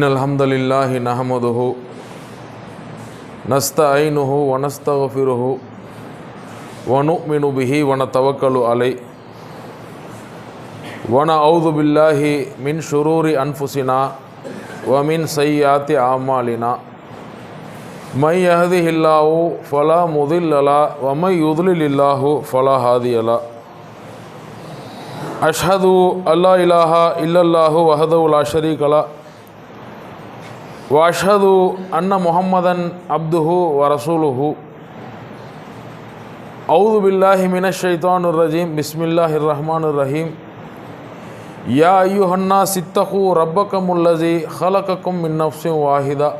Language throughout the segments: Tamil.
إن الحمد لله نحمده نستعينه ونستغفره ونؤمن به ونتوكل عليه ونعوذ بالله من شرور أنفسنا ومن سيئات أعمالنا من يهده الله فلا مضل له ومن يضلل الله فلا هادي له أشهد أن لا إله إلا الله وحده لا شريك له وأشهد أن محمدا عبده ورسوله. أعوذ بالله من الشيطان الرجيم. بسم الله الرحمن الرحيم. يا أيها الناس اتقوا ربكم الذي خلقكم من نفس واحدة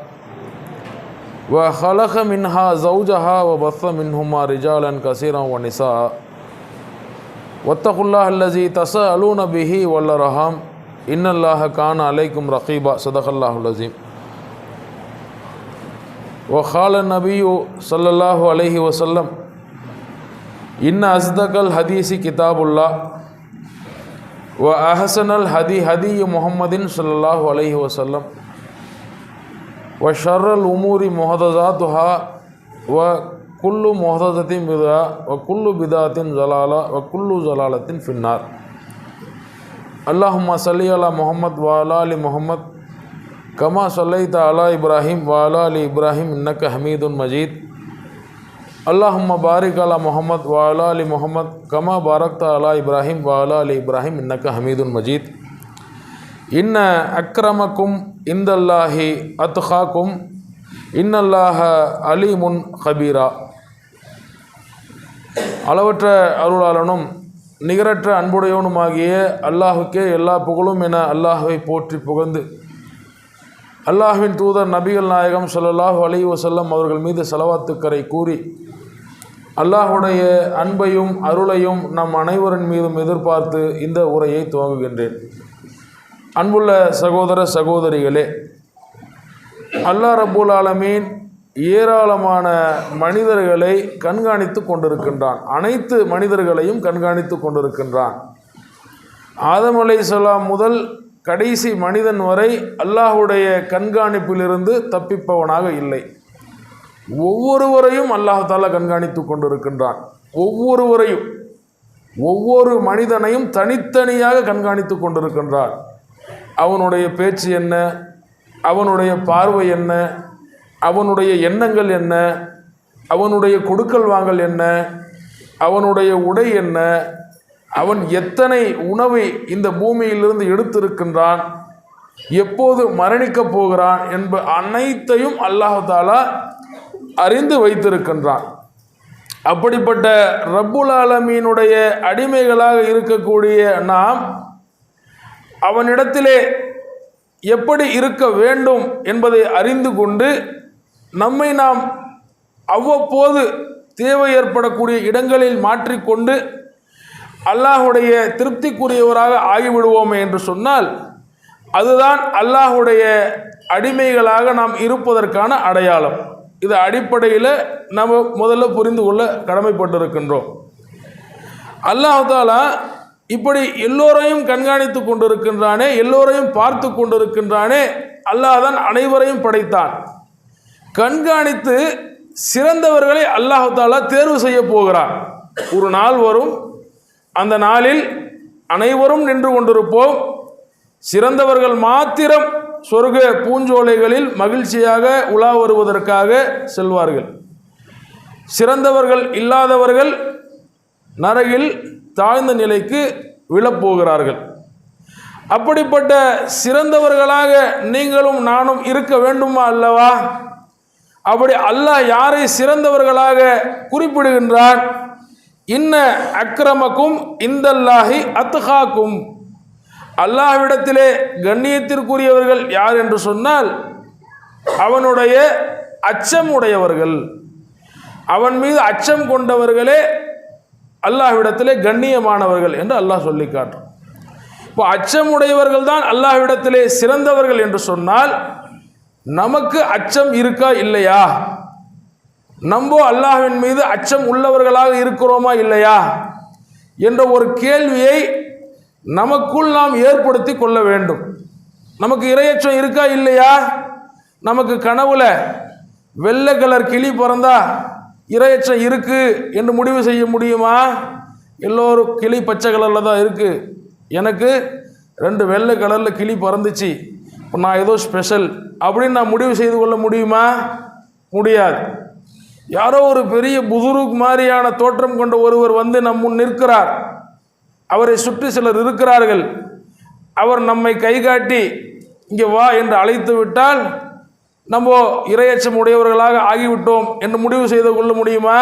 وخلق منها زوجها وبث منهما رجالا كثيرا ونساء. واتقوا الله الذي تساءلون به والرحم إن الله كان عليكم رقيبا. صدق الله العظيم. وقال النبي صلى الله عليه وسلم إن أصدق الحديث كتاب الله وأحسن الهدي هدي محمد صلى الله عليه وسلم وشر الأمور محدثاتها وكل محدثة بدعة وكل بدعة ضلالة وكل ضلالة في النار اللهم صل على محمد وعلى آل محمد கமா சொல்லை தாலா இப்ராஹிம் வாலா அலி இப்ராஹிம் இன்னக்க ஹமீதுன் மஜீத். அல்லாஹும் பாரிக் அலா முகமத் வாலா அலி முகமத் கமா பாரக் அலா இப்ராஹிம் வாலா அலி இப்ராஹிம் இன்னக்க ஹமீதுன் மஜீத். இன்ன அக்ரமக்கும் இந்தல்லாஹி அத்ஹாக்கும் இன்னல்லாஹ அலீமுன் ஹபீரா அளவற்ற அருளாளனும் நிகரற்ற அன்புடையவனுமாகிய அல்லாஹுக்கே எல்லா புகழும் என அல்லாஹுவை போற்றி புகழ்ந்து அல்லாஹ்வின் தூதர் நபிகள் நாயகம் சொல்லல்லாஹு அலைஹி செல்லம் அவர்கள் மீது செலவாத்துக்கரை கூறி அல்லாஹுடைய அன்பையும் அருளையும் நம் அனைவரின் மீதும் எதிர்பார்த்து இந்த உரையை துவங்குகின்றேன். அன்புள்ள சகோதர சகோதரிகளே அல்லாஹ் ரபுல் ஆலமீன் ஏராளமான மனிதர்களை கண்காணித்து கொண்டிருக்கின்றான். அனைத்து மனிதர்களையும் கண்காணித்து கொண்டிருக்கின்றான். ஆதம் அலை முதல் கடைசி மனிதன் வரை அல்லாஹுடைய கண்காணிப்பிலிருந்து தப்பிப்பவனாக இல்லை. ஒவ்வொருவரையும் அல்லாஹால கண்காணித்து கொண்டிருக்கின்றான். ஒவ்வொருவரையும் ஒவ்வொரு மனிதனையும் தனித்தனியாக கண்காணித்து கொண்டிருக்கின்றான். அவனுடைய பேச்சு என்ன? அவனுடைய பார்வை என்ன? அவனுடைய எண்ணங்கள் என்ன? அவனுடைய கொடுக்கல் வாங்கல் என்ன? அவனுடைய உடை என்ன? அவன் எத்தனை உணவை இந்த பூமியிலிருந்து எடுத்திருக்கின்றான்? எப்போது மரணிக்கப் போகிறான்? என்ப அனைத்தையும் அல்லாஹாலா அறிந்து வைத்திருக்கின்றான். அப்படிப்பட்ட ரப்புல் ஆலமீனுடைய அடிமைகளாக இருக்கக்கூடிய நாம் அவனிடத்திலே எப்படி இருக்க வேண்டும் என்பதை அறிந்து கொண்டு நம்மை நாம் அவ்வப்போது தேவை ஏற்படக்கூடிய இடங்களில் மாற்றிக்கொண்டு அல்லாஹுடைய திருப்திக்குரியவராக ஆகிவிடுவோமே என்று சொன்னால் அதுதான் அல்லாஹுடைய அடிமைகளாக நாம் இருப்பதற்கான அடையாளம். இது அடிப்படையில் நம்ம முதல்ல புரிந்து கொள்ள கடமைப்பட்டிருக்கின்றோம். அல்லாஹாலா இப்படி எல்லோரையும் கண்காணித்து கொண்டிருக்கின்றானே எல்லோரையும் பார்த்து கொண்டிருக்கின்றானே அல்லாஹ் அனைவரையும் படைத்தான். கண்காணித்து சிறந்தவர்களை அல்லாஹாலா தேர்வு செய்ய போகிறான். ஒரு நாள் வரும் அந்த நாளில் அனைவரும் நின்று கொண்டிருப்போம். சிறந்தவர்கள் மாத்திரம் சொர்க்க பூஞ்சோலைகளில் மகிழ்ச்சியாக உலா வருவதற்காக செல்வார்கள். சிறந்தவர்கள் இல்லாதவர்கள் நரகில் தாழ்ந்த நிலைக்கு விழப்போகிறார்கள். அப்படிப்பட்ட சிறந்தவர்களாக நீங்களும் நானும் இருக்க வேண்டுமா அல்லவா? அப்படி அல்லாஹ் யாரை சிறந்தவர்களாக குறிப்பிடுகின்றான்? இன்ன அக்ரமக்கும் இந்தல்லாஹி அத்துஹாக்கும் அல்லாஹ்விடத்திலே கண்ணியத்திற்குரியவர்கள் யார் என்று சொன்னால் அவனுடைய அச்சம் உடையவர்கள் அவன் மீது அச்சம் கொண்டவர்களே அல்லாஹ்விடத்திலே கண்ணியமானவர்கள் என்று அல்லாஹ் சொல்லி காட்டும் இப்போ அச்சம் உடையவர்கள் தான் அல்லாஹ்விடத்திலே சிறந்தவர்கள் என்று சொன்னால் நமக்கு அச்சம் இருக்கா இல்லையா? நம்போ அல்லாஹ்வின் மீது அச்சம் உள்ளவர்களாக இருக்கிறோமா இல்லையா என்ற ஒரு கேள்வியை நமக்குள் நாம் ஏற்படுத்தி கொள்ள வேண்டும். நமக்கு இரையச்சம் இருக்கா இல்லையா? நமக்கு கனவுல வெள்ளை கலர் கிளி பிறந்தா இரையச்சம் இருக்கு என்று முடிவு செய்ய முடியுமா? எல்லோரும் கிளி பச்சை கலரில் தான் இருக்குது எனக்கு ரெண்டு வெள்ளை கலரில் கிளி பறந்துச்சு. இப்போ நான் ஏதோ ஸ்பெஷல் அப்படின்னு நான் முடிவு செய்து கொள்ள முடியுமா? முடியாது. யாரோ ஒரு பெரிய புதுருக் மாதிரியான தோற்றம் கொண்ட ஒருவர் வந்து நம் முன் நிற்கிறார். அவரை சுற்றி சிலர் இருக்கிறார்கள். அவர் நம்மை கை காட்டி இங்கே வா என்று அழைத்து விட்டால் நம்ம இரையச்சம் உடையவர்களாக ஆகிவிட்டோம் என்று முடிவு செய்து கொள்ள முடியுமா?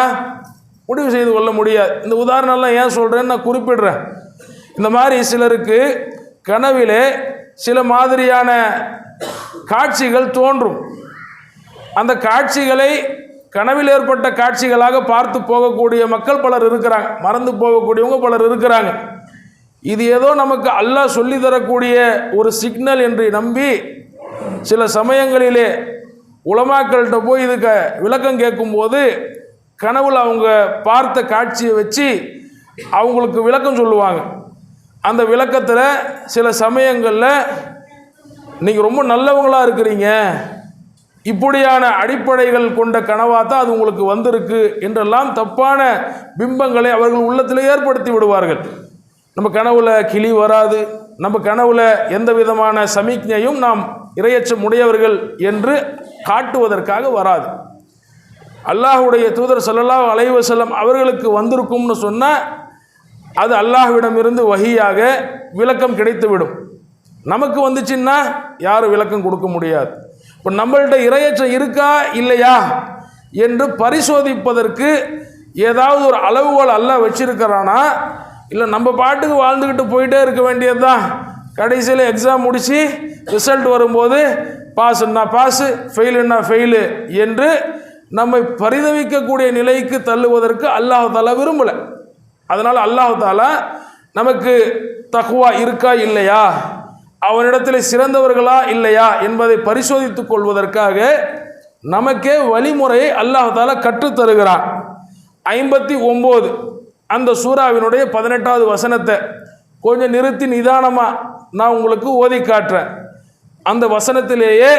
முடிவு செய்து கொள்ள முடியாது. இந்த உதாரணம்லாம் ஏன் சொல்கிறேன்னு நான் குறிப்பிடுறேன். இந்த மாதிரி சிலருக்கு கனவிலே சில மாதிரியான காட்சிகள் தோன்றும். அந்த காட்சிகளை கனவில் ஏற்பட்ட காட்சிகளாக பார்த்து போகக்கூடிய மக்கள் பலர் இருக்கிறாங்க. மறந்து போகக்கூடியவங்க பலர் இருக்கிறாங்க. இது ஏதோ நமக்கு அல்லாஹ் சொல்லி தரக்கூடிய ஒரு சிக்னல் என்று நம்பி சில சமயங்களிலே உலமாக்கள்கிட்ட போய் இதுக்கு விளக்கம் கேட்கும்போது கனவுல அவங்க பார்த்த காட்சியை வச்சு அவங்களுக்கு விளக்கம் சொல்லுவாங்க. அந்த விளக்கத்தில் சில சமயங்களில் நீங்கள் ரொம்ப நல்லவங்களாக இருக்கிறீங்க. இப்படியான அடிப்படைகள் கொண்ட கனவாக தான் அது உங்களுக்கு வந்திருக்கு என்றெல்லாம் தப்பான பிம்பங்களை அவர்கள் உள்ளத்தில் ஏற்படுத்தி விடுவார்கள். நம்ம கனவுல கிளி வராது நம்ம கனவுல எந்த விதமான சமிக்ஞையும் நாம் இரையச்சம் உடையவர்கள் என்று காட்டுவதற்காக வராது. அல்லாஹுடைய தூதர் ஸல்லல்லாஹு அலைவு செல்லம் அவர்களுக்கு வந்திருக்கும்னு சொன்னால் அது அல்லாஹ்விடமிருந்து வகையாக விளக்கம் கிடைத்துவிடும். நமக்கு வந்துச்சுன்னா யாரும் விளக்கம் கொடுக்க முடியாது. இப்போ நம்மள்கிட்ட இரையச்சம் இருக்கா இல்லையா? என்று பரிசோதிப்பதற்கு ஏதாவது ஒரு அளவுகோல் அல்ல வச்சிருக்கிறானா? இல்லை நம்ம பாட்டுக்கு வாழ்ந்துக்கிட்டு போயிட்டே இருக்க வேண்டியது தான் கடைசியில் எக்ஸாம் முடித்து ரிசல்ட் வரும்போது பாஸ்ன்னா பாஸு ஃபெயிலுன்னா ஃபெயிலு என்று நம்மை பரிதவிக்கக்கூடிய நிலைக்கு தள்ளுவதற்கு அல்லாஹாலா விரும்பலை. அதனால் அல்லாஹாலா நமக்கு தக்குவா இருக்கா இல்லையா? அவனிடத்தில் சிறந்தவர்களா இல்லையா என்பதை பரிசோதித்துக் கொள்வதற்காக நமக்கே வழிமுறையை அல்லாஹ் கற்றுத்தருகிறான் கற்றுத் ஐம்பத்தி ஒம்பது அந்த சூறாவினுடைய பதினெட்டாவது வசனத்தை கொஞ்சம் நிறுத்தி நிதானமாக நான் உங்களுக்கு ஓதி காட்டுறேன். அந்த வசனத்திலேயே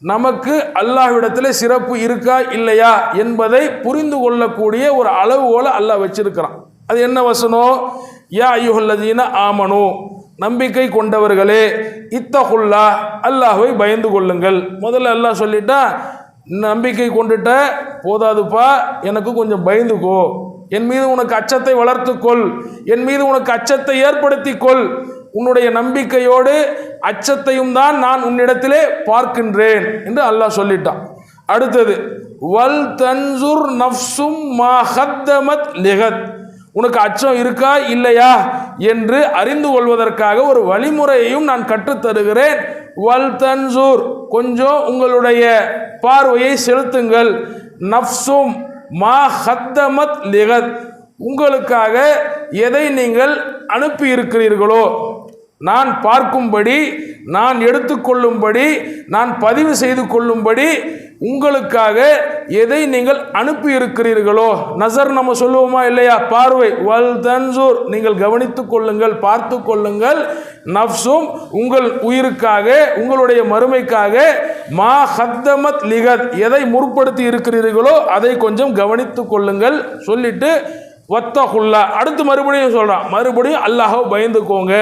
நமக்கு அல்லாஹ்விடத்தில் சிறப்பு இருக்கா இல்லையா என்பதை புரிந்து கொள்ளக்கூடிய ஒரு அளவுகோலை அல்லாஹ் வச்சிருக்கிறான். அது என்ன வசனம்? யா ஐயுஹல்லதீன ஆமனோ. நம்பிக்கை கொண்டவர்களே இத்தகுல்லா அல்லாஹுவை பயந்து கொள்ளுங்கள். முதல்ல அல்லாஹ் சொல்லிட்டா நம்பிக்கை கொண்டுட்ட போதாதுப்பா எனக்கு கொஞ்சம் பயந்துக்கோ. என் மீது உனக்கு அச்சத்தை வளர்த்துக்கொள். என் மீது உனக்கு அச்சத்தை ஏற்படுத்திக் கொள் உன்னுடைய நம்பிக்கையோடு அச்சத்தையும் தான் நான் உன்னிடத்திலே பார்க்கின்றேன் என்று அல்லாஹ் சொல்லிட்டான். அடுத்தது வல் தன்சுர் நஃப்சும் மா ஹத்தமத் லிகத் உனக்கு அச்சம் இருக்கா இல்லையா? என்று அறிந்து கொள்வதற்காக ஒரு வழிமுறையையும் நான் கற்றுத்தருகிறேன். வல்தன்சூர் வல் தன்சூர் கொஞ்சம் உங்களுடைய பார்வையை செலுத்துங்கள். நஃப்சும் மா ஹத்தமத் லிகத் உங்களுக்காக எதை நீங்கள் அனுப்பி இருக்கிறீர்களோ நான் பார்க்கும்படி நான் எடுத்துக்கொள்ளும்படி நான் பதிவு செய்து கொள்ளும்படி உங்களுக்காக எதை நீங்கள் அனுப்பி இருக்கிறீர்களோ நசர் நம்ம சொல்லுவோமா இல்லையா? பார்வை. வல் தன்சூர். நீங்கள் கவனித்துக் கொள்ளுங்கள் பார்த்து கொள்ளுங்கள். நப்சும் உங்கள் உயிருக்காக உங்களுடைய மறுமைக்காக மா ஹத்தமத் லிகத். எதை முற்படுத்தி இருக்கிறீர்களோ அதை கொஞ்சம் கவனித்துக் கொள்ளுங்கள். சொல்லிட்டு வத்தகுல்லா. அடுத்து மறுபடியும் சொல்கிறான் மறுபடியும் அல்லாஹ் பயந்துக்கோங்க.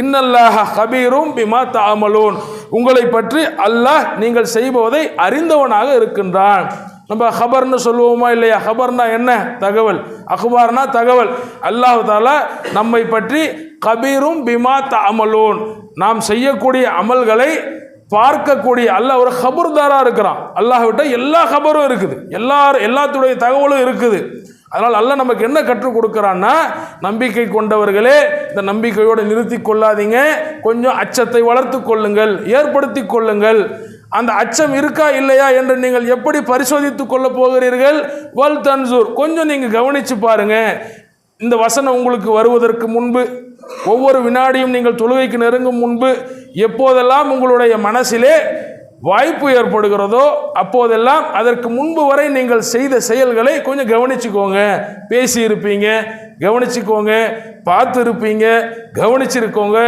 இன்னல்லாஹ ஹபீரும் பிமா தாமலோன். உங்களை பற்றி அல்லாஹ் நீங்கள் செய்பவதை அறிந்தவனாக இருக்கின்றான். நம்ம ஹபர்னு சொல்லுவோமா இல்லையா? ஹபர்னா என்ன? தகவல். அக்பார்னா தகவல். அல்லாஹ் தாலா நம்மை பற்றி கபீரும் பிமா தாமலோன். நாம் செய்யக்கூடிய அமல்களை பார்க்கக்கூடிய அல்லாஹ் ஒரு ஹபர்தாராக இருக்கிறான். அல்லாஹ் விட்ட எல்லா ஹபரும் இருக்குது. எல்லா எல்லாத்துடைய தகவலும் இருக்குது. அதனால் அல்ல நமக்கு என்ன கற்றுக் கொடுக்குறான்னா நம்பிக்கை கொண்டவர்களே இந்த நம்பிக்கையோடு நிறுத்தி கொள்ளாதீங்க. கொஞ்சம் அச்சத்தை வளர்த்து கொள்ளுங்கள் ஏற்படுத்தி கொள்ளுங்கள். அந்த அச்சம் இருக்கா இல்லையா என்று நீங்கள் எப்படி பரிசோதித்துக் கொள்ள போகிறீர்கள்? வல் தன்சூர் கொஞ்சம் நீங்கள் கவனித்து பாருங்கள் இந்த வசனம் உங்களுக்கு வருவதற்கு முன்பு ஒவ்வொரு வினாடியும் நீங்கள் தொழுகைக்கு நெருங்கும் முன்பு எப்போதெல்லாம் உங்களுடைய மனசிலே வாய்ப்பு ஏற்படுகிறதோ அப்போதெல்லாம் அதற்கு முன்பு வரை நீங்கள் செய்த செயல்களை கொஞ்சம் கவனிச்சுக்கோங்க. பேசியிருப்பீங்க கவனிச்சுக்கோங்க பார்த்துருப்பீங்க கவனிச்சிருக்கோங்க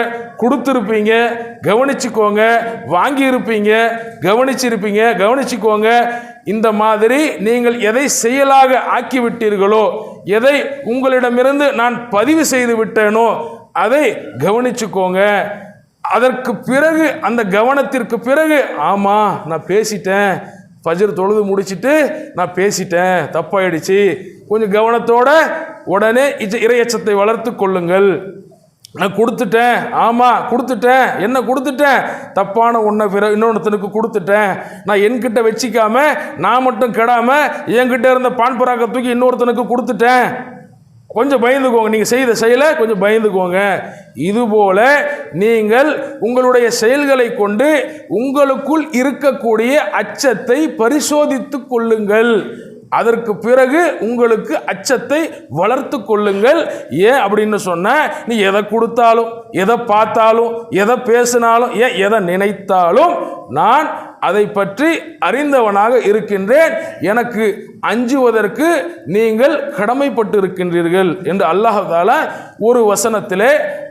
கொடுத்துருப்பீங்க கவனிச்சுக்கோங்க வாங்கியிருப்பீங்க கவனிச்சிருப்பீங்க கவனிச்சுக்கோங்க. இந்த மாதிரி நீங்கள் எதை செயலாக ஆக்கிவிட்டீர்களோ எதை உங்களிடமிருந்து நான் பதிவு செய்து விட்டேனோ அதை கவனிச்சுக்கோங்க. அதற்கு பிறகு அந்த கவனத்திற்கு பிறகு ஆமாம் நான் பேசிட்டேன். ஃபஜர் தொழுது முடிச்சுட்டு நான் பேசிட்டேன். தப்பாயிடுச்சு. கொஞ்சம் கவனத்தோட உடனே இச்ச இரையச்சத்தை வளர்த்து கொள்ளுங்கள். நான் கொடுத்துட்டேன். ஆமாம் கொடுத்துட்டேன். என்ன கொடுத்துட்டேன்? தப்பான ஒன்றை பிற இன்னொருத்தனுக்கு கொடுத்துட்டேன். நான் என்கிட்ட வச்சிக்காம நான் மட்டும் கெடாமல் என்கிட்ட இருந்த பான்பராக்க தூக்கி இன்னொருத்தனுக்கு கொடுத்துட்டேன். கொஞ்சம் பயந்துக்கோங்க. நீங்கள் செய்த செயலை கொஞ்சம் பயந்துக்கோங்க. இதுபோல நீங்கள் உங்களுடைய செயல்களை கொண்டு உங்களுக்குள் இருக்கக்கூடிய அச்சத்தை பரிசோதித்து கொள்ளுங்கள். அதற்கு பிறகு உங்களுக்கு அச்சத்தை வளர்த்து கொள்ளுங்கள். ஏன் அப்படின்னு சொன்னால் நீ எதை கொடுத்தாலும் எதை பார்த்தாலும் எதை பேசினாலும் ஏன் எதை நினைத்தாலும் நான் அதை பற்றி அறிந்தவனாக இருக்கின்றேன். எனக்கு அஞ்சுவதற்கு நீங்கள் கடமைப்பட்டு இருக்கின்றீர்கள் என்று அல்லாஹால ஒரு வசனத்திலே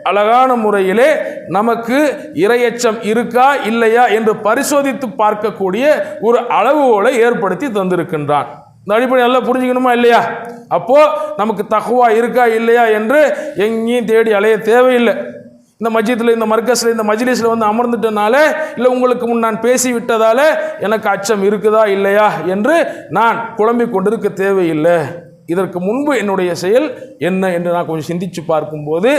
அழகான முறையிலே நமக்கு இரையச்சம் இருக்கா இல்லையா என்று பரிசோதித்து பார்க்கக்கூடிய ஒரு அளவுகோலை ஏற்படுத்தி தந்திருக்கின்றான். இந்த அடிப்படை நல்லா புரிஞ்சுக்கணுமா இல்லையா? அப்போது நமக்கு தகுவா இருக்கா இல்லையா என்று எங்கேயும் தேடி அலைய தேவையில்லை. இந்த மஜித்தில் இந்த மர்க்கஸில் இந்த மஜ்லிஸில் வந்து அமர்ந்துட்டனால இல்லை உங்களுக்கு முன் நான் பேசி விட்டதால எனக்கு அச்சம் இருக்குதா இல்லையா என்று நான் குழம்பிக் கொண்டிருக்க தேவையில்லை. இதற்கு முன்பு என்னுடைய செயல் என்ன என்று நான் கொஞ்சம் சிந்திச்சு பார்க்கும்போது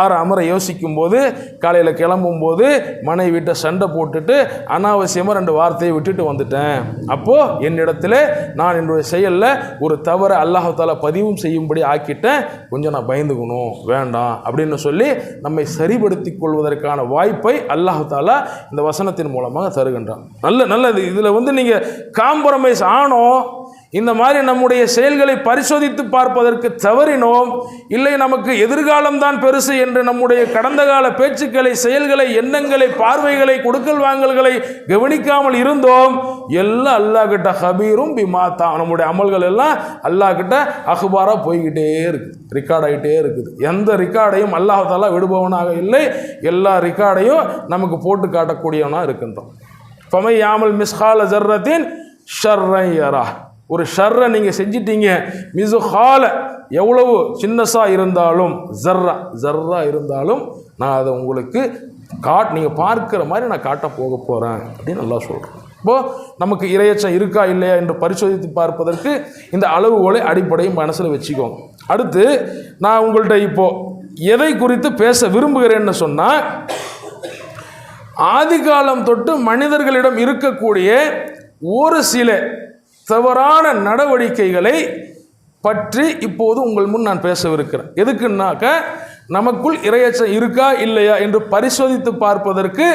ஆறு அமர யோசிக்கும்போது காலையில் கிளம்பும்போது மனைவிட்ட சண்டை போட்டுட்டு அனாவசியமாக ரெண்டு வார்த்தையை விட்டுட்டு வந்துட்டேன். அப்போது என்னிடத்துல நான் என்னுடைய செயலில் ஒரு தவறை அல்லாஹால பதிவும் செய்யும்படி ஆக்கிட்டேன். கொஞ்சம் நான் பயந்துக்கணும் வேண்டாம் அப்படின்னு சொல்லி நம்மை சரிபடுத்தி கொள்வதற்கான வாய்ப்பை அல்லாஹாலா இந்த வசனத்தின் மூலமாக தருகின்றான். நல்ல நல்லது. இதில் வந்து நீங்கள் காம்ப்ரமைஸ் ஆனோம். இந்த மாதிரி நம்முடைய செயல்களை பரிசோதித்து பார்ப்பதற்கு தவறினோம். இல்லை நமக்கு எதிர்காலம்தான் பெருசு என்று நம்முடைய கடந்த கால பேச்சுக்களை செயல்களை எண்ணங்களை பார்வைகளை கொடுக்கல் வாங்கல்களை கவனிக்காமல் இருந்தோம். எல்லாம் அல்லாஹ் கிட்ட ஹபீரும் பிமாத்தா நம்முடைய அமல்கள் எல்லாம் அல்லாஹ் கிட்ட அகுபாராக போய்கிட்டே இருக்குது ரெக்கார்ட் ஆகிட்டே இருக்குது. எந்த ரெக்கார்டையும் அல்லாஹாலா விடுபவனாக இல்லை. எல்லா ரெக்கார்டையும் நமக்கு போட்டு காட்டக்கூடியவனாக இருக்கின்றோம் ஃபமை யாமல் மிஸ்ஹால ஜர்ரத்தின் ஷர்ரையரா ஒரு ஷர்ரை நீங்கள் செஞ்சிட்டீங்க மிசு ஹால எவ்வளவு சின்னஸாக இருந்தாலும் ஜர்ரா ஜர்ரா இருந்தாலும் நான் அதை உங்களுக்கு காட் நீங்கள் பார்க்குற மாதிரி நான் காட்ட போக போகிறேன் அப்படின்னு நல்லா சொல்கிறேன் இப்போது நமக்கு இரையச்சம் இருக்கா இல்லையா என்று பரிசோதித்து பார்ப்பதற்கு இந்த அளவுகோலை அடிப்படையும் மனசில் வச்சுக்கோங்க அடுத்து நான் உங்கள்கிட்ட இப்போது எதை குறித்து பேச விரும்புகிறேன்னு சொன்னால் ஆதிகாலம் தொட்டு மனிதர்களிடம் இருக்கக்கூடிய ஒரு சில தவறான நடவடிக்கைகளை பற்றி இப்போது உங்கள் முன் நான் பேசவிருக்கிறேன். எதுக்குன்னாக்க நமக்குள் இரையச்சம் இருக்கா இல்லையா என்று பரிசோதித்து பார்ப்பதற்கு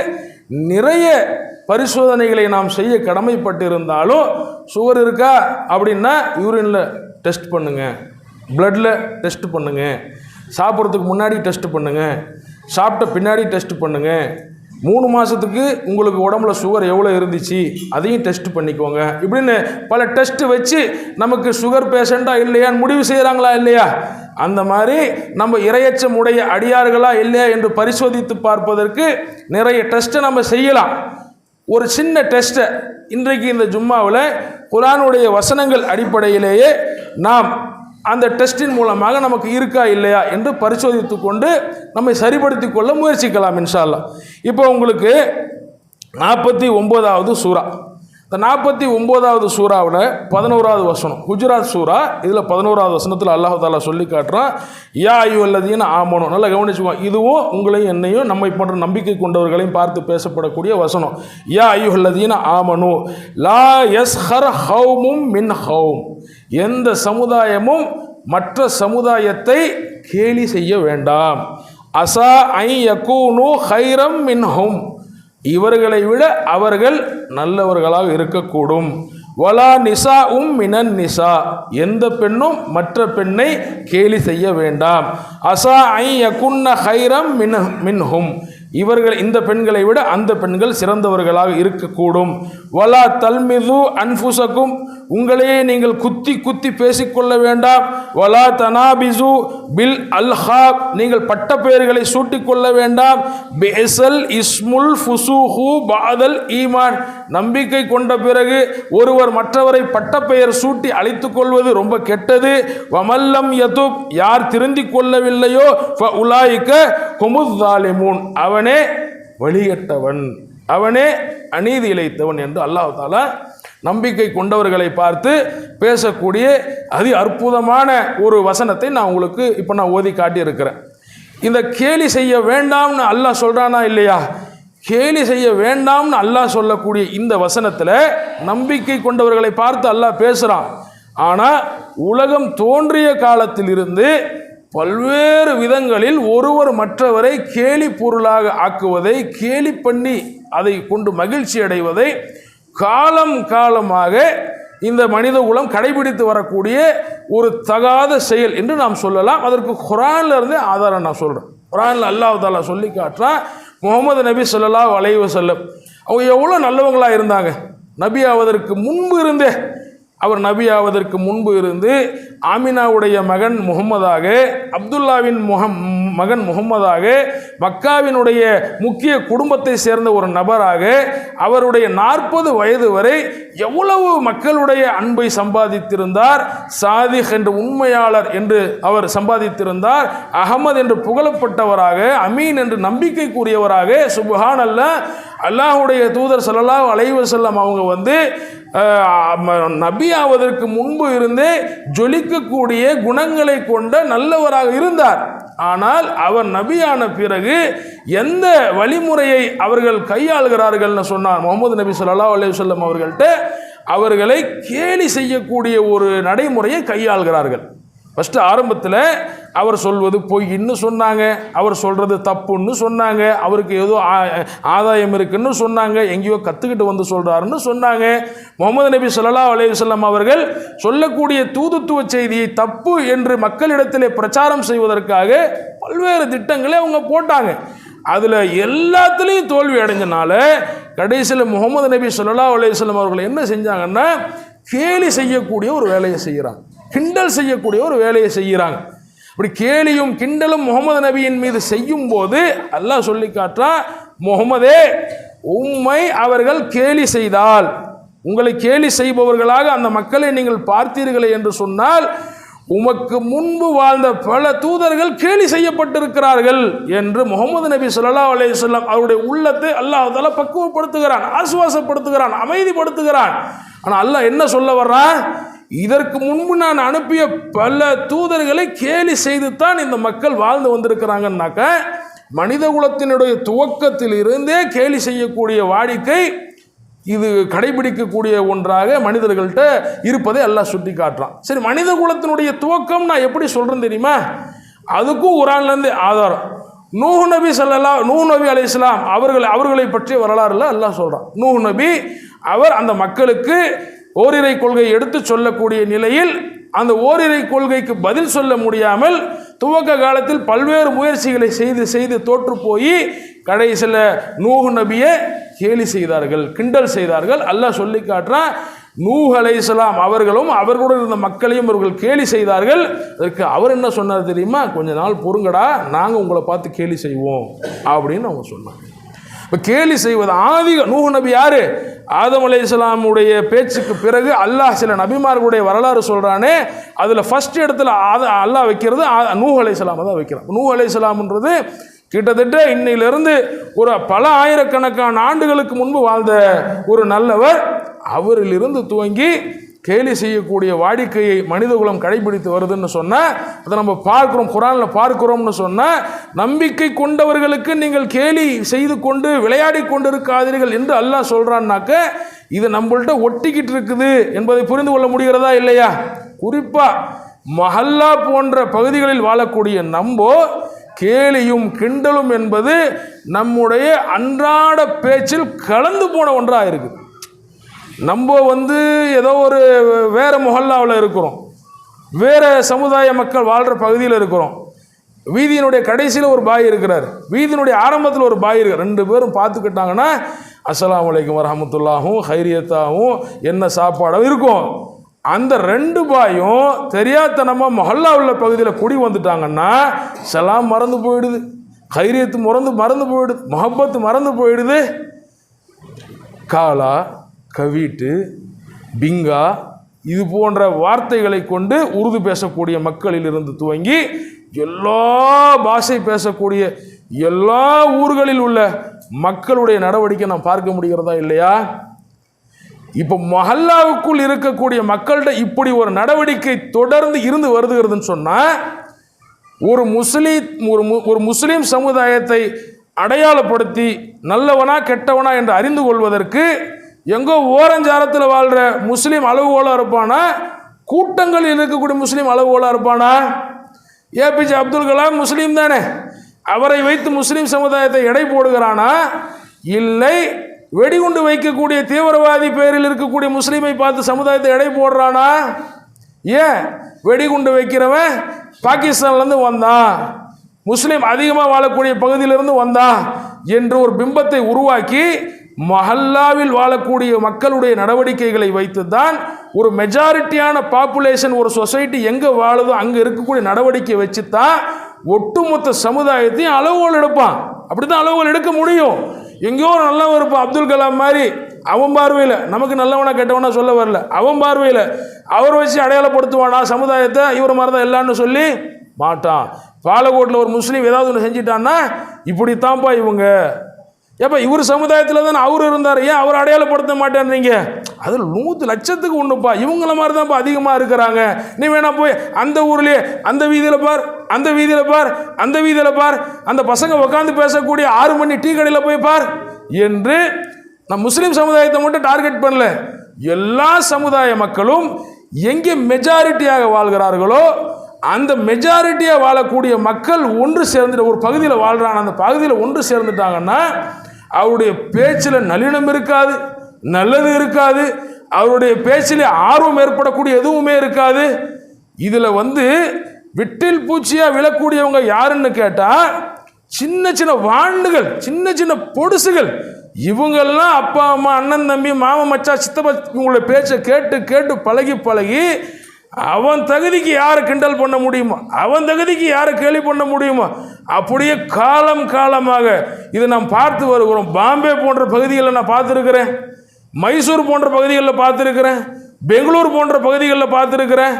நிறைய பரிசோதனைகளை நாம் செய்ய கடமைப்பட்டிருந்தாலும் சுகர் இருக்கா அப்படின்னா யூரினில் டெஸ்ட் பண்ணுங்க. பிளட்டில் டெஸ்ட் பண்ணுங்க. சாப்பிட்றதுக்கு முன்னாடி டெஸ்ட் பண்ணுங்க. சாப்பிட்ட பின்னாடி டெஸ்ட் பண்ணுங்க. மூணு மாதத்துக்கு உங்களுக்கு உடம்புல சுகர் எவ்வளோ இருந்துச்சு அதையும் டெஸ்ட் பண்ணிக்கோங்க. இப்படின்னு பல டெஸ்ட் வச்சு நமக்கு சுகர் பேஷண்ட்டாக இல்லையான்னு முடிவு செய்கிறாங்களா இல்லையா? அந்த மாதிரி நம்ம இரையச்சம் உடைய அடியார்களா இல்லையா என்று பரிசோதித்து பார்ப்பதற்கு நிறைய டெஸ்ட்டை நம்ம செய்யலாம். ஒரு சின்ன டெஸ்ட்டை இன்றைக்கு இந்த ஜும்மாவில் குரானுடைய வசனங்கள் அடிப்படையிலேயே நாம் அந்த டெஸ்டின் மூலமாக நமக்கு இருக்கா இல்லையா என்று பரிசோதித்து கொண்டு நம்மை சரிப்படுத்தி கொள்ள முயற்சிக்கலாம் இன்ஷால்லா இப்போ உங்களுக்கு நாற்பத்தி ஒம்போதாவது சூறா. இந்த நாற்பத்தி ஒம்போதாவது சூறாவில் பதினோராவது வசனம் குஜராத் சூறா இதில் பதினோராவது வசனத்தில் அல்லாஹாலா சொல்லி காட்டுறான் யா ஐயோ அல்லதீன்னு ஆமணும் நல்லா கவனிச்சுக்குவோம் இதுவும் உங்களையும் என்னையும் நம்மை போன்ற நம்பிக்கை கொண்டவர்களையும் பார்த்து பேசப்படக்கூடிய வசனம். யா ஐயோ அல்லதீன ஆமனு லா எஸ் ஹர் ஹவுமும் மின் ஹவும் எந்த சமுதாயமும் மற்ற சமுதாயத்தை கேலி செய்ய வேண்டாம். அசா ஐ யகூனு ஹைரம் மின்ஹும். இவர்களை விட அவர்கள் நல்லவர்களாக இருக்கக்கூடும். வலா நிசா உம் மினன் நிசா. எந்த பெண்ணும் மற்ற பெண்ணை கேலி செய்ய வேண்டாம். அசா ஐ யகுன்ன ஹைரம் மின் மின்ஹும். இவர்கள் இந்த பெண்களை விட அந்த பெண்கள் சிறந்தவர்களாக இருக்கக்கூடும். வலா தல்மிது அன்புசக்கும் உங்களையே நீங்கள் குத்தி குத்தி பேசிக்கொள்ள வேண்டாம். வலா தனாபிசு பில் அல்ஹாப். நீங்கள் பட்ட பெயர்களை சூட்டிக்கொள்ள வேண்டாம். பேசல் இஸ்முல் ஃபுசூஹு பாதல் ஈமான். நம்பிக்கை கொண்ட பிறகு ஒருவர் மற்றவரை பட்டப்பெயர் சூட்டி அழைத்து கொள்வது ரொம்ப கெட்டது. வமல்லம் யதுப். யார் திருந்திக் கொள்ளவில்லையோ? ஃப உலாயிக்க அவர் அவனே வழிகட்டவன் அவனே அநீதி இழைத்தவன் என்று அல்லாஹ் தாலா நம்பிக்கை கொண்டவர்களை பார்த்து பேசக்கூடிய அதி அற்புதமான ஒரு வசனத்தை நான் உங்களுக்கு இப்போ நான் ஓதி காட்டியிருக்கிறேன். இந்த கேலி செய்ய வேண்டாம்னு அல்லாஹ் சொல்கிறானா இல்லையா? கேலி செய்ய வேண்டாம்னு அல்லாஹ் சொல்லக்கூடிய இந்த வசனத்தில் நம்பிக்கை கொண்டவர்களை பார்த்து அல்லாஹ் பேசுகிறான் ஆனால் உலகம் தோன்றிய காலத்திலிருந்து பல்வேறு விதங்களில் ஒருவர் மற்றவரை கேலி பொருளாக ஆக்குவதை கேலி பண்ணி அதை கொண்டு மகிழ்ச்சி அடைவதை காலம் காலமாக இந்த மனித குலம் கடைபிடித்து வரக்கூடிய ஒரு தகாத செயல் என்று நாம் சொல்லலாம். அதற்கு குரான்ல இருந்து ஆதாரம் நான் சொல்கிறேன் குரானில் அல்லாஹ் தாலா சொல்லி காட்டுறான் முகமது நபி சொல்லலா வளைவு செல்லும் அவங்க எவ்வளோ நல்லவங்களாக இருந்தாங்க. நபி ஆவதற்கு முன்பு இருந்தே அவர் நபியாவதற்கு முன்பு இருந்து ஆமினாவுடைய மகன் முகம்மதாக அப்துல்லாவின் முகம் மகன் முகம்மதாக மக்காவினுடைய முக்கிய குடும்பத்தை சேர்ந்த ஒரு நபராக அவருடைய நாற்பது வயது வரை எவ்வளவு மக்களுடைய அன்பை சம்பாதித்திருந்தார் சாதிக் என்ற உண்மையாளர் என்று அவர் சம்பாதித்திருந்தார் அகமது என்று புகழப்பட்டவராக அமீன் என்று நம்பிக்கைக்குரியவராக சுபஹான் அல்ல அல்லாஹுடைய தூதர் ஸல்லல்லாஹு அலைவ செல்லம் அவங்க வந்து நபியாவதற்கு நபி ஆவதற்கு முன்பு இருந்தே ஜொலிக்கக்கூடிய குணங்களை கொண்ட நல்லவராக இருந்தார். ஆனால் அவர் நபியான பிறகு எந்த வழிமுறையை அவர்கள் கையாளுகிறார்கள்னு சொன்னார். முகமது நபி ஸல்லல்லாஹு அலைஹி செல்லம் அவர்கள்ட்ட அவர்களை கேலி செய்யக்கூடிய ஒரு நடைமுறையை கையாளுகிறார்கள். ஃபஸ்ட்டு ஆரம்பத்தில் அவர் சொல்வது பொய்ன்னு சொன்னாங்க. அவர் சொல்கிறது தப்புன்னு சொன்னாங்க. அவருக்கு ஏதோ ஆ- ஆதாயம் இருக்குன்னு சொன்னாங்க. எங்கேயோ கற்றுக்கிட்டு வந்து சொல்கிறாருன்னு சொன்னாங்க. முகமது நபி சொல்லலா அலைஹி அவர்கள் சொல்லக்கூடிய தூதுத்துவ செய்தியை தப்பு என்று மக்களிடத்திலே பிரச்சாரம் செய்வதற்காக பல்வேறு திட்டங்களை அவங்க போட்டாங்க. அதில் எல்லாத்துலேயும் தோல்வி அடைஞ்சனால கடைசியில் முகமது நபி சொல்லலா அலைஹி அவர்கள் என்ன செஞ்சாங்கன்னா கேலி செய்யக்கூடிய ஒரு வேலையை செய்கிறாங்க கிண்டல் செய்யக்கூடிய ஒரு வேலையை செய்கிறாங்க. இப்படி கேலியும் கிண்டலும் முகமது நபியின் மீது செய்யும் போது அல்லாஹ் சொல்லி காட்டுறான் முகமதே உம்மை அவர்கள் கேலி செய்தால் உங்களை கேலி செய்பவர்களாக அந்த மக்களை நீங்கள் பார்த்தீர்களே என்று சொன்னால் உமக்கு முன்பு வாழ்ந்த பல தூதர்கள் கேலி செய்யப்பட்டிருக்கிறார்கள் என்று முகமது நபி சொல்லா அலையம் அவருடைய உள்ளத்தை அல்லாஹ் பக்குவப்படுத்துகிறான் ஆசுவாசப்படுத்துகிறான் அமைதிப்படுத்துகிறான். ஆனால் அல்லாஹ் என்ன சொல்ல வர்றான் இதற்கு முன்பு நான் அனுப்பிய பல தூதர்களை கேலி செய்து தான் இந்த மக்கள் வாழ்ந்து வந்திருக்கிறாங்கன்னாக்க மனித குலத்தினுடைய துவக்கத்தில் இருந்தே கேலி செய்யக்கூடிய வாடிக்கை இது கடைபிடிக்கக்கூடிய ஒன்றாக மனிதர்கள்ட்ட இருப்பதை எல்லாம் சுட்டி காட்டுறான் சரி மனித குலத்தினுடைய துவக்கம் நான் எப்படி சொல்கிறேன் தெரியுமா? அதுக்கும் குரான்லேருந்து ஆதாரம். நூஹ் நபி சல்லா நூஹ் நபி அலைஹிஸ்ஸலாம் அவர்கள் அவர்களை பற்றிய வரலாறுல எல்லாம் சொல்கிறான் நூஹ் நபி அவர் அந்த மக்களுக்கு ஓரிரை கொள்கை எடுத்து சொல்லக்கூடிய நிலையில் அந்த ஓரிரை கொள்கைக்கு பதில் சொல்ல முடியாமல் துவக்க காலத்தில் பல்வேறு முயற்சிகளை செய்து செய்து தோற்று போய் கடைசியில் நூகு நபியை கேலி செய்தார்கள் கிண்டல் செய்தார்கள். அல்லாஹ் சொல்லி காட்டுறான் நூஹ் இஸ்லாம் அவர்களும் அவர்களுடன் இருந்த மக்களையும் அவர்கள் கேலி செய்தார்கள். அதற்கு அவர் என்ன சொன்னார் தெரியுமா? கொஞ்ச நாள் பொறுங்கடா நாங்கள் உங்களை பார்த்து கேலி செய்வோம் அப்படின்னு அவங்க சொன்னாங்க. இப்போ கேலி செய்வது ஆதிக நூஹு நபி யாரு? ஆதம் அலைஹிஸ்ஸலாமுடைய பேச்சுக்கு பிறகு அல்லாஹ் சில நபிமார்களுடைய வரலாறு சொல்கிறானே அதில் ஃபர்ஸ்ட் இடத்துல ஆத அல்லாஹ் வைக்கிறது நூஹ் நூஹ் இஸ்லாமை தான் வைக்கிறான். நூஹ் அலைஹிஸ்ஸலாம்ன்றது கிட்டத்தட்ட இன்னையிலிருந்து ஒரு பல ஆயிரக்கணக்கான ஆண்டுகளுக்கு முன்பு வாழ்ந்த ஒரு நல்லவர் அவரிலிருந்து துவங்கி கேலி செய்யக்கூடிய வாடிக்கையை மனிதகுலம் கடைபிடித்து வருதுன்னு சொன்னால் அதை நம்ம பார்க்குறோம் குரானில் பார்க்குறோம்னு சொன்னால் நம்பிக்கை கொண்டவர்களுக்கு நீங்கள் கேலி செய்து கொண்டு விளையாடி கொண்டு இருக்காதீர்கள் என்று அல்லாஹ் சொல்கிறான்னாக்க இது நம்மள்கிட்ட ஒட்டிக்கிட்டு இருக்குது என்பதை புரிந்து கொள்ள முடிகிறதா இல்லையா? குறிப்பாக மஹல்லா போன்ற பகுதிகளில் வாழக்கூடிய நம்போ கேலியும் கிண்டலும் என்பது நம்முடைய அன்றாட பேச்சில் கலந்து போன ஒன்றாக இருக்குது. நம்ம வந்து ஏதோ ஒரு வேறு மொஹல்லாவில் இருக்கிறோம். வேறு சமுதாய மக்கள் வாழ்கிற பகுதியில் இருக்கிறோம். வீதியினுடைய கடைசியில் ஒரு பாய் இருக்கிறார். வீதியினுடைய ஆரம்பத்தில் ஒரு பாய் இருக்கு ரெண்டு பேரும் பார்த்துக்கிட்டாங்கன்னா அஸ்லாம் வலைக்கம் வரஹமத்துல்லாவும் ஹைரியத்தாகவும் என்ன சாப்பாடும் இருக்கும். அந்த ரெண்டு பாயும் தெரியாதனமாக மொஹல்லா உள்ள பகுதியில் குடி வந்துட்டாங்கன்னா சலாம் மறந்து போயிடுது. ஹைரியத்து மறந்து மறந்து போயிடுது. மொஹப்பத்து மறந்து போயிடுது. காலா கவிட்டு பிங்கா இது போன்ற வார்த்தைகளை கொண்டு உருது பேசக்கூடிய மக்களிலிருந்து துவங்கி எல்லா பாஷை பேசக்கூடிய எல்லா ஊர்களில் உள்ள மக்களுடைய நடவடிக்கை நாம் பார்க்க முடிகிறதா இல்லையா? இப்போ மஹல்லாவுக்குள் இருக்கக்கூடிய மக்கள்கிட்ட இப்படி ஒரு நடவடிக்கை தொடர்ந்து இருந்து வருதுகிறதுன்னு சொன்னால் ஒரு முஸ்லீம் ஒரு மு- ஒரு முஸ்லீம் சமுதாயத்தை அடையாளப்படுத்தி நல்லவனா கெட்டவனா என்று அறிந்து கொள்வதற்கு எங்கோ ஓரஞ்சாரத்தில் வாழ்கிற முஸ்லீம் அளவுகோலாக இருப்பானா? கூட்டங்களில் இருக்கக்கூடிய முஸ்லீம் அளவுகோலாக இருப்பானா? ஏபிஜே அப்துல் கலாம் முஸ்லீம் தானே. அவரை வைத்து முஸ்லீம் சமுதாயத்தை எடை போடுகிறானா? இல்லை வெடிகுண்டு வைக்கக்கூடிய தீவிரவாதி பேரில் இருக்கக்கூடிய முஸ்லீமை பார்த்து சமுதாயத்தை எடை போடுறானா? ஏன்? வெடிகுண்டு வைக்கிறவன் பாகிஸ்தான்லேருந்து வந்தான் முஸ்லீம் அதிகமாக வாழக்கூடிய பகுதியிலிருந்து வந்தான் என்று ஒரு பிம்பத்தை உருவாக்கி மஹல்லாவில் வாழக்கூடிய மக்களுடைய நடவடிக்கைகளை வைத்து தான் ஒரு மெஜாரிட்டியான பாப்புலேஷன் ஒரு சொசைட்டி எங்கே வாழுதோ அங்கே இருக்கக்கூடிய நடவடிக்கை வச்சு தான் ஒட்டுமொத்த சமுதாயத்தையும் அளவுகோல் எடுப்பான். அப்படி தான் அளவுகள் எடுக்க முடியும். எங்கேயோ ஒரு நல்லவன் இருப்பான் அப்துல் கலாம் மாதிரி அவன் பார்வையில் நமக்கு நல்லவனா கெட்டவனா சொல்ல வரல. அவன் பார்வையில் அவர் வச்சு அடையாளப்படுத்துவானா சமுதாயத்தை? இவர் மாதிரி தான் எல்லான்னு சொல்லி மாட்டான். பாலக்கோட்டில் ஒரு முஸ்லீம் ஏதாவது ஒன்று செஞ்சிட்டான்னா இப்படித்தான்ப்பா இவங்க. ஏப்பா இவர் சமுதாயத்தில் தானே அவர் இருந்தார்? ஏன் அவர் அடையாளப்படுத்த மாட்டேன்றீங்க? அது நூற்று லட்சத்துக்கு ஒன்றுப்பா இவங்கள மாதிரி தான்ப்பா அதிகமாக இருக்கிறாங்க. நீ வேணா போய் அந்த ஊர்லேயே அந்த வீதியில் பார் அந்த வீதியில் பார் அந்த வீதியில் பார் அந்த பசங்க உட்காந்து பேசக்கூடிய ஆறு மணி டீ கடையில் போய் பார் என்று நான் முஸ்லீம் சமுதாயத்தை மட்டும் டார்கெட் பண்ணல. எல்லா சமுதாய மக்களும் எங்கே மெஜாரிட்டியாக வாழ்கிறார்களோ அந்த மெஜாரிட்டியாக வாழக்கூடிய மக்கள் ஒன்று சேர்ந்துட்டு ஒரு பகுதியில் வாழ்கிறாங்க அந்த பகுதியில் ஒன்று சேர்ந்துட்டாங்கன்னா அவருடைய பேச்சில் நளினம் இருக்காது நல்லது இருக்காது அவருடைய பேச்சில் ஆர்வம் ஏற்படக்கூடிய எதுவுமே இருக்காது. இதில் வந்து விட்டில் பூச்சியாக விழக்கூடியவங்க யாருன்னு கேட்டால் சின்ன சின்ன வாண்டுகள் சின்ன சின்ன பொடுசுகள் இவங்கெல்லாம் அப்பா அம்மா அண்ணன் தம்பி மாமன் மச்சா சித்தப்பா இவங்களுடைய பேச்சை கேட்டு கேட்டு பழகி பழகி அவன் தகுதிக்கு யார் கிண்டல் பண்ண முடியுமா? அவன் தகுதிக்கு யாரை கேலி பண்ண முடியுமா? அப்படியே காலம் காலமாக இதை நாம் பார்த்து வருகிறோம். பாம்பே போன்ற பகுதிகளில் நான் பார்த்துருக்கிறேன். மைசூர் போன்ற பகுதிகளில் பார்த்துருக்கிறேன். பெங்களூர் போன்ற பகுதிகளில் பார்த்துருக்கிறேன்.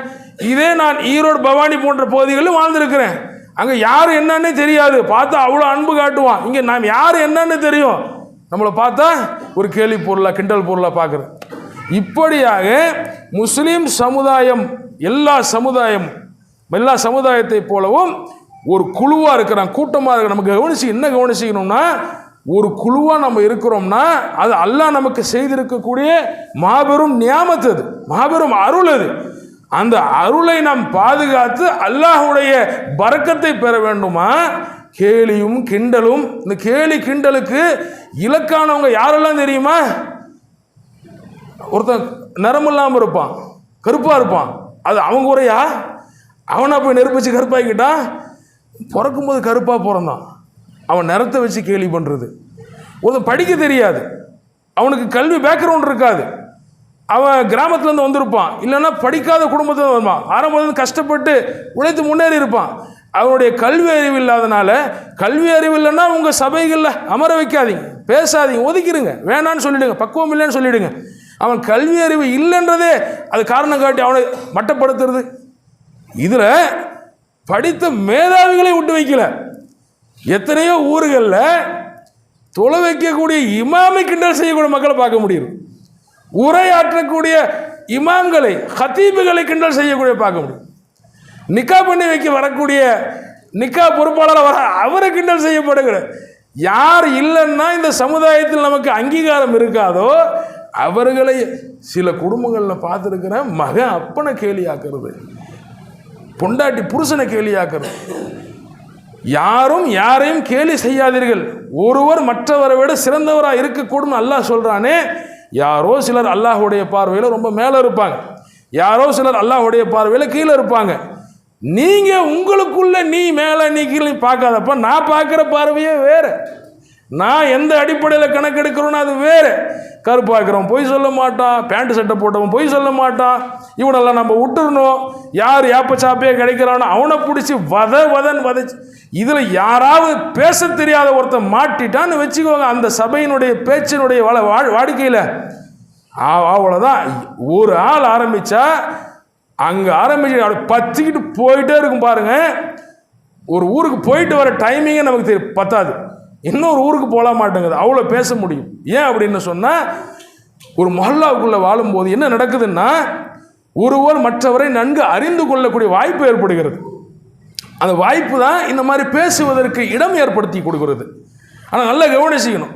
இதே நான் ஈரோடு பவானி போன்ற பகுதிகளில் வாழ்ந்திருக்கிறேன். அங்கே யார் என்னன்னே தெரியாது. பார்த்தா அவ்வளோ அன்பு காட்டுவான். இங்கே நாம் யார் என்னன்னு தெரியும். நம்மளை பார்த்தா ஒரு கேலி பொருளாக கிண்டல் பொருளாக பார்க்குறேன். இப்படியாக முஸ்லீம் சமுதாயம் எல்லா சமுதாயம் எல்லா சமுதாயத்தை போலவும் ஒரு குழுவாக இருக்கிறான் கூட்டமாக இருக்கிற நம்ம கவனிச்சு என்ன கவனிச்சிக்கணும்னா ஒரு குழுவாக நம்ம இருக்கிறோம்னா அது அல்லாஹ் நமக்கு செய்திருக்கக்கூடிய மாபெரும் நியாமத்து அது மாபெரும் அருள் அது. அந்த அருளை நாம் பாதுகாத்து அல்லாஹுடைய பறக்கத்தை பெற வேண்டுமா? கேலியும் கிண்டலும் இந்த கேலி கிண்டலுக்கு இலக்கானவங்க யாரெல்லாம் தெரியுமா? ஒருத்தன் நிறம் இல்லாமல் இருப்பான் கருப்பாக இருப்பான். அது அவங்க உரையா அவனை போய் நெருப்பிச்சு கருப்பாக்கிட்டான் பிறக்கும்போது கருப்பாக பிறந்தான். அவன் நிறத்தை வச்சு கேலி பண்ணுறது ஒருத்தன் படிக்க தெரியாது. அவனுக்கு கல்வி பேக்ரவுண்ட் இருக்காது. அவன் கிராமத்துலேருந்து வந்திருப்பான். இல்லைன்னா படிக்காத குடும்பத்தில் வருவான். ஆரம்பத்துலேருந்து கஷ்டப்பட்டு உழைத்து முன்னேறி இருப்பான். அவனுடைய கல்வி அறிவு இல்லாதனால கல்வி அறிவு இல்லைன்னா உங்கள் சபைகளில் அமர வைக்காதீங்க. பேசாதீங்க. ஒதுக்கிடுங்க வேணான்னு சொல்லிவிடுங்க பக்குவம் இல்லைன்னு சொல்லிடுங்க. அவன் கல்வி அறிவு இல்லைன்றதே அது காரணம் காட்டி அவனை மட்டப்படுத்துறது. இதில் படித்த மேதாவிகளை விட்டு வைக்கல. எத்தனையோ ஊர்களில் தொலை வைக்கக்கூடிய இமாமை கிண்டல் செய்யக்கூடிய மக்களை பார்க்க முடியும் உரையாற்றக்கூடிய இமாம்களை ஹத்தீபுகளை கிண்டல் செய்யக்கூடிய பார்க்க முடியும் நிக்கா பண்ணி வைக்க வரக்கூடிய நிக்கா பொறுப்பாளராக வர அவரை கிண்டல் செய்யப்படுகிற யார் இல்லைன்னா இந்த சமுதாயத்தில் நமக்கு அங்கீகாரம் இருக்காதோ அவர்களை சில குடும்பங்களில் பார்த்துருக்கிறேன் மகன் அப்பனை கேலியாக்குறது. பொண்டாட்டி புருஷனை கேலியாக்குறது. யாரும் யாரையும் கேலி செய்யாதீர்கள். ஒருவர் மற்றவரை விட சிறந்தவராக இருக்கக்கூடும் அல்லாஹ் சொல்கிறானே யாரோ சிலர் அல்லாஹ்வுடைய பார்வையில் ரொம்ப மேலே இருப்பாங்க. யாரோ சிலர் அல்லாஹுடைய பார்வையில் கீழே இருப்பாங்க. நீங்கள் உங்களுக்குள்ள நீ மேலே நீ கீழே பார்க்காதப்ப நான் பார்க்குற பார்வையே வேறு. நான் எந்த அடிப்படையில் கணக்கெடுக்கிறோன்னு அது வேறு. கருப்பாக்கிறவன் பொய் சொல்ல மாட்டான் பேண்ட் சட்டை போட்டவன் பொய் சொல்ல மாட்டான். இவனெல்லாம் நம்ம விட்டுறணும். யார் ஏப்ப சாப்பையே கிடைக்கிறானோ அவனை பிடிச்சி வத வதன் வதச்சு. இதில் யாராவது பேச தெரியாத ஒருத்தன் மாட்டிட்டான்னு வச்சுக்கோங்க அந்த சபையினுடைய பேச்சினுடைய வள வாழ் வாடிக்கையில். அவ்வளோதான் ஒரு ஆள் ஆரம்பித்தா அங்கே ஆரம்பிச்சு அப்படி பத்திக்கிட்டு போயிட்டே இருக்கும் பாருங்கள் ஒரு ஊருக்கு போயிட்டு வர டைமிங்கே நமக்கு தெரியும் பத்தாது. இன்னொரு ஊருக்கு போக மாட்டேங்குது. அவ்வளோ பேச முடியும். ஏன் அப்படின்னு சொன்னால் ஒரு மொஹல்லாவுக்குள்ளே வாழும்போது என்ன நடக்குதுன்னா ஒருவர் மற்றவரை நன்கு அறிந்து கொள்ளக்கூடிய வாய்ப்பு ஏற்படுகிறது. அந்த வாய்ப்பு தான் இந்த மாதிரி பேசுவதற்கு இடம் ஏற்படுத்தி கொடுக்கிறது. ஆனால் நல்லா கவனிச்சிக்கணும்.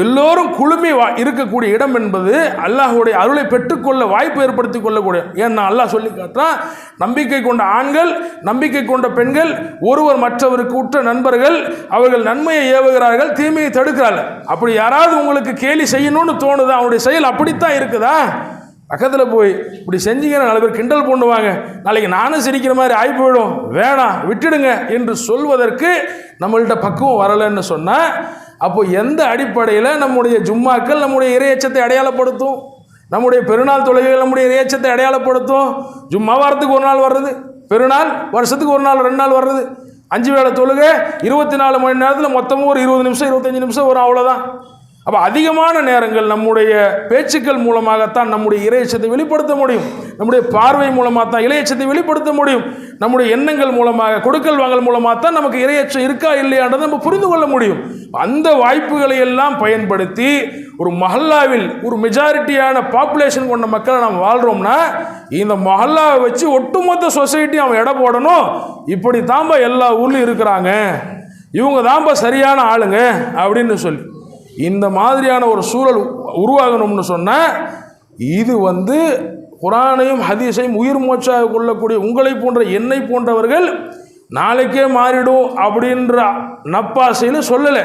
எல்லோரும் குழுமி வா இருக்கக்கூடிய இடம் என்பது அல்லாஹுடைய அருளை பெற்றுக்கொள்ள வாய்ப்பு ஏற்படுத்தி கொள்ளக்கூடிய ஏன்னா அல்லாஹ் சொல்லி காட்டுறான் நம்பிக்கை கொண்ட ஆண்கள் நம்பிக்கை கொண்ட பெண்கள் ஒருவர் மற்றவருக்கு உற்ற நண்பர்கள் அவர்கள் நன்மையை ஏவுகிறார்கள் தீமையை தடுக்கிறார்கள். அப்படி யாராவது உங்களுக்கு கேலி செய்யணும்னு தோணுது? அவனுடைய செயல் அப்படித்தான் இருக்குதா? பக்கத்தில் போய் இப்படி செஞ்சீங்கன்னா நாலு பேர் கிண்டல் பண்ணுவாங்க. நாளைக்கு நானும் சிரிக்கிற மாதிரி ஆகி போயிடும். வேணாம் விட்டுடுங்க என்று சொல்வதற்கு நம்மள்கிட்ட பக்குவம் வரலைன்னு சொன்னால் அப்போ எந்த அடிப்படையில் நம்முடைய ஜும்மாக்கள் நம்முடைய இறையச்சத்தை அடையாளப்படுத்தும்? நம்முடைய பெருநாள் தொழுகைகள் நம்முடைய இறையச்சத்தை அடையாளப்படுத்தும்? ஜும்மா வாரத்துக்கு ஒரு நாள் வர்றது பெருநாள் வருஷத்துக்கு ஒரு நாள் ரெண்டு நாள் வர்றது. அஞ்சு வேளை தொழுகை இருபத்தி நாலு மணி நேரத்தில் மொத்தமும் ஒரு இருபது நிமிஷம் இருபத்தஞ்சி நிமிஷம் வரும் அவ்வளோதான் அப்போ அதிகமான நேரங்கள் நம்முடைய பேச்சுக்கள் மூலமாகத்தான் நம்முடைய இறையச்சத்தை வெளிப்படுத்த முடியும். நம்முடைய பார்வை மூலமாக தான் இளையச்சத்தை வெளிப்படுத்த முடியும். நம்முடைய எண்ணங்கள் மூலமாக கொடுக்கல் வாங்கல் மூலமாக தான் நமக்கு இறையச்சம் இருக்கா இல்லையான்றதை நம்ம புரிந்து கொள்ள முடியும். அந்த வாய்ப்புகளை எல்லாம் பயன்படுத்தி ஒரு மஹல்லாவில் ஒரு மெஜாரிட்டியான பாப்புலேஷன் கொண்ட மக்களை நம்ம வாழ்கிறோம்னா இந்த மஹல்லாவை வச்சு ஒட்டுமொத்த சொசைட்டி அவன் எடை போடணும். இப்படி தாம்பா எல்லா ஊர்லேயும் இருக்கிறாங்க. இவங்க தாம்பா சரியான ஆளுங்க அப்படின்னு சொல்லி. இந்த மாதிரியான ஒரு சூழல் உருவாகணும்னு சொன்னால் இது வந்து குரானையும் ஹதீஸையும் உயிர் மூச்சாக கொள்ளக்கூடிய உங்களை போன்ற என்னை போன்றவர்கள் நாளைக்கே மாறிடும் அப்படின்ற நப்பாசையில் சொல்லலை.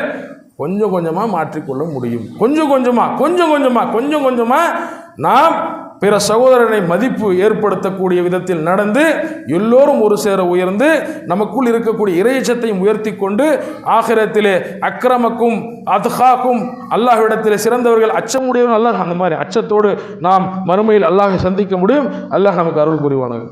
கொஞ்சம் கொஞ்சமாக மாற்றிக்கொள்ள முடியும். கொஞ்சம் கொஞ்சமாக கொஞ்சம் கொஞ்சமாக கொஞ்சம் கொஞ்சமாக நாம் பிற சகோதரனை மதிப்பு ஏற்படுத்தக்கூடிய விதத்தில் நடந்து எல்லோரும் ஒரு சேர உயர்ந்து நமக்குள் இருக்கக்கூடிய இறையச்சத்தையும் உயர்த்தி கொண்டு ஆகிரத்திலே அக்கிரமக்கும் அதுகாக்கும் அல்லாஹ்விடத்திலே சிறந்தவர்கள் அச்சமுடையவர்கள் அல்லாஹ் அந்த மாதிரி அச்சத்தோடு நாம் மறுமையில் அல்லாஹை சந்திக்க முடியும். அல்லாஹ் நமக்கு அருள் புரிவானது